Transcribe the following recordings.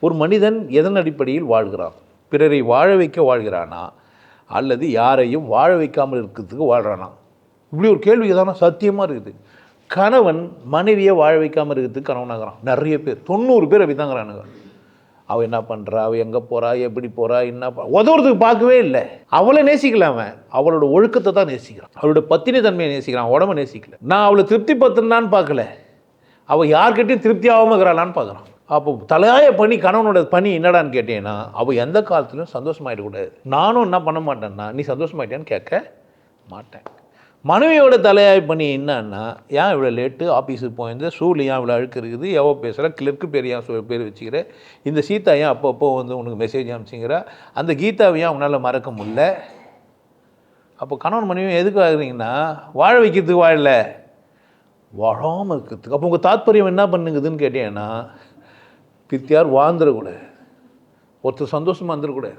ஒரு மனிதன் எதன் அடிப்படையில் வாழ்கிறான்? பிறரை வாழ வைக்க வாழ்கிறானா? அல்லது யாரையும் வாழ வைக்காமல் இருக்கிறதுக்கு வாழ்கிறானா இப்படி ஒரு கேள்வி தானே சத்தியமாக இருக்குது. கணவன் மனைவியை வாழ வைக்காமல் இருக்கிறதுக்கு கணவனாகிறான். நிறைய பேர் தொண்ணூறு பேர் அப்படிதாங்கிறானுங்க. அவள் என்ன பண்ணுறா அவள் எங்கே போகிறா எப்படி போகிறா என்ன ப- உதவுறதுக்கு பார்க்கவே இல்லை. அவளை நேசிக்கலாம அவன். அவளோட ஒழுக்கத்தை தான் நேசிக்கிறான். அவளோட பத்தினி தன்மையை நேசிக்கிறான். உடம்ப நேசிக்கல. நான் அவளை திருப்தி பத்தினான்னு பார்க்கல. அவள் யார்கிட்டையும் திருப்தி ஆகாமல் இருக்கிறாளான்னு பார்க்குறான். அப்போ தலையாய பணி கணவனோட பணி என்னடான்னு கேட்டேன்னா அவள் எந்த காலத்துலையும் சந்தோஷமாயிடக்கூடாது நானும் என்ன பண்ண மாட்டேன்னா நீ சந்தோஷமாயிட்டியான்னு கேட்க மாட்டேன். மனைவியோட தலையாய பணி என்னன்னா ஏன் இவ்வளோ லேட்டு ஆஃபீஸுக்கு போயிருந்தேன் சூழ் ஏன் இவ்வளோ அழுக்கு இருக்குது? எவ்வளோ பேசுகிற கிளர்க்கு பெரியா பேர் வச்சுக்கிற? இந்த சீதா ஏன் அப்பப்போ வந்து உனக்கு மெசேஜ் அனுப்பிச்சிங்கிற? அந்த கீதாவை ஏன் உன்னால் மறக்க முடியல? அப்போ கணவன் மனைவியும் எதுக்கு ஆகுறீங்கன்னா வாழ வைக்கிறதுக்கு வாழல. வாழாமல் இருக்கிறதுக்கு. அப்போ உங்கள் தாத்பரியம் என்ன பண்ணுங்குதுன்னு கேட்டீங்கன்னா பித்தியார் வாழ்ந்துடக்கூடாது. ஒருத்தர் சந்தோஷமாக இருந்துடக்கூடாது.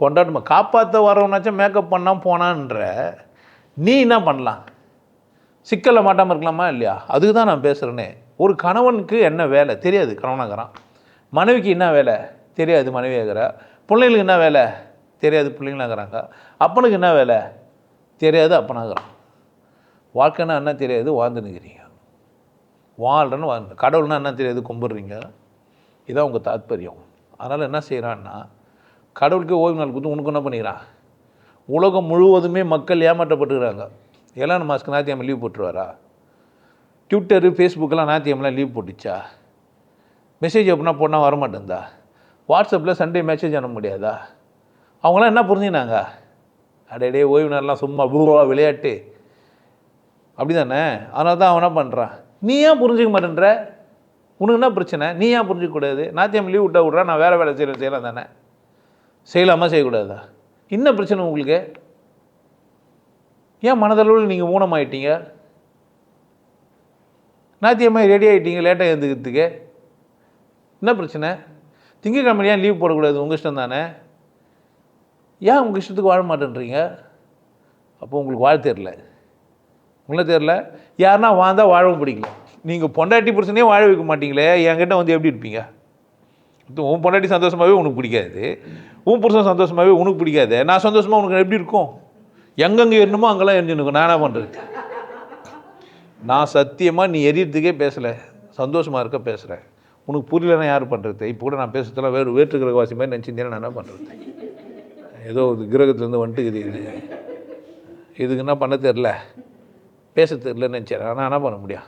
கொண்டாட்டமாக காப்பாற்ற வரவனாச்சும் மேக்கப் பண்ணால் போனான்ற நீ என்ன பண்ணலாம்? சிக்கலில் மாட்டாமல் இருக்கலாமா இல்லையா? அதுக்கு தான் நான் பேசுகிறேனே ஒரு கணவனுக்கு என்ன வேலை? தெரியாது கணவனாகிறான். மனைவிக்கு என்ன வேலை? தெரியாது மனைவியாகிறா. பிள்ளைங்களுக்கு என்ன வேலை? தெரியாது பிள்ளைங்களாகிறாங்க. அப்பனுக்கு என்ன வேலை? தெரியாது அப்பனாகிறான். வாழ்க்கைன்னா என்ன தெரியாது? வாழ்ந்துனுக்கிறீங்க வாழ்றன்னு வாழ்ந்து கடவுள்னா என்ன தெரியாது? கும்பிட்றீங்க. இதான் உங்கள் தாத்பரியம். அதனால் என்ன செய்கிறான்னா கடவுளுக்கே ஓய்வு நாள் கொடுத்து உனக்கு என்ன பண்ணிக்கிறான் உலகம் முழுவதுமே மக்கள் ஏமாற்றப்பட்டுக்கிறாங்க. எலான் மாஸ்க்கு ஞாயிற்றுக்கிழமை லீவ் போட்டுருவாரா? ட்விட்டரு ஃபேஸ்புக்கெல்லாம் ஞாயிற்றுக்கிழமெலாம் லீவ் போட்டுச்சா? மெசேஜ் எப்படின்னா போனால் வரமாட்டேந்தா வாட்ஸ்அப்பில் சண்டே மெசேஜ் அனுப்ப முடியாதா? அவங்களாம் என்ன புரிஞ்சுனாங்க அடையடே ஓய்வு நாள்லாம் சும்மா பூவா விளையாட்டு. அப்படி தானே அதனால தான் அவன் என்ன பண்ணுறான் நீ ஏன் புரிஞ்சுக்க மாட்டேன்ற? உனக்கு என்ன பிரச்சனை? நீ ஏன் புரிஞ்சிக்கூடாது நாத்தியம் லீவ் விட்டா விட்றா நான் வேறு வேலை செய்கிறேன் செய்யலாம் தானே. செய்யலாமா செய்யக்கூடாதா? என்ன பிரச்சனை உங்களுக்கு? ஏன் மனதளவில் நீங்கள் ஊனமாயிட்டீங்க? நாத்தியம்மா ரெடி ஆகிட்டீங்க லேட்டாக எழுந்துக்கிறதுக்கு. என்ன பிரச்சனை? திங்கக்கிழமை ஏன் லீவ் போடக்கூடாது? உங்கள் இஷ்டம் தானே. ஏன் உங்கள் இஷ்டத்துக்கு வாழ மாட்டேன்றீங்க? அப்போ உங்களுக்கு வாழ தெரில உங்களே தெரில யாருன்னா வாழ்ந்தால் வாழவும் பிடிக்கல. நீங்கள் பொண்டாட்டி புருஷனே வாழ வைக்க மாட்டீங்களே என்கிட்ட வந்து எப்படி இருப்பீங்க? உன் பொண்டாட்டி சந்தோஷமாகவே உனக்கு பிடிக்காது. உன் புருஷன் சந்தோஷமாகவே உனக்கு பிடிக்காது. நான் சந்தோஷமாக உனக்கு எப்படி இருக்கும்? எங்கெங்கே எரியணுமோ அங்கெல்லாம் எரிஞ்சுனுக்கும் நான் என்ன பண்ணுறது நான் சத்தியமாக நீ எரியறதுக்கே பேசலை. சந்தோஷமாக இருக்க பேசுகிறேன் உனக்கு புரியலன்னா யார் பண்ணுறது இப்போ கூட நான் பேசுறதுலாம் வேறு வேற்று கிரகவாசி மாதிரி நினச்சிருந்தேன் நான் என்ன பண்ணுறது ஏதோ ஒரு கிரகத்துலேருந்து வந்துட்டு இது. இதுக்கு என்ன பண்ண தெரில பேச தெரிலன்னு நினச்சேன். ஆனால் என்ன பண்ண முடியும்?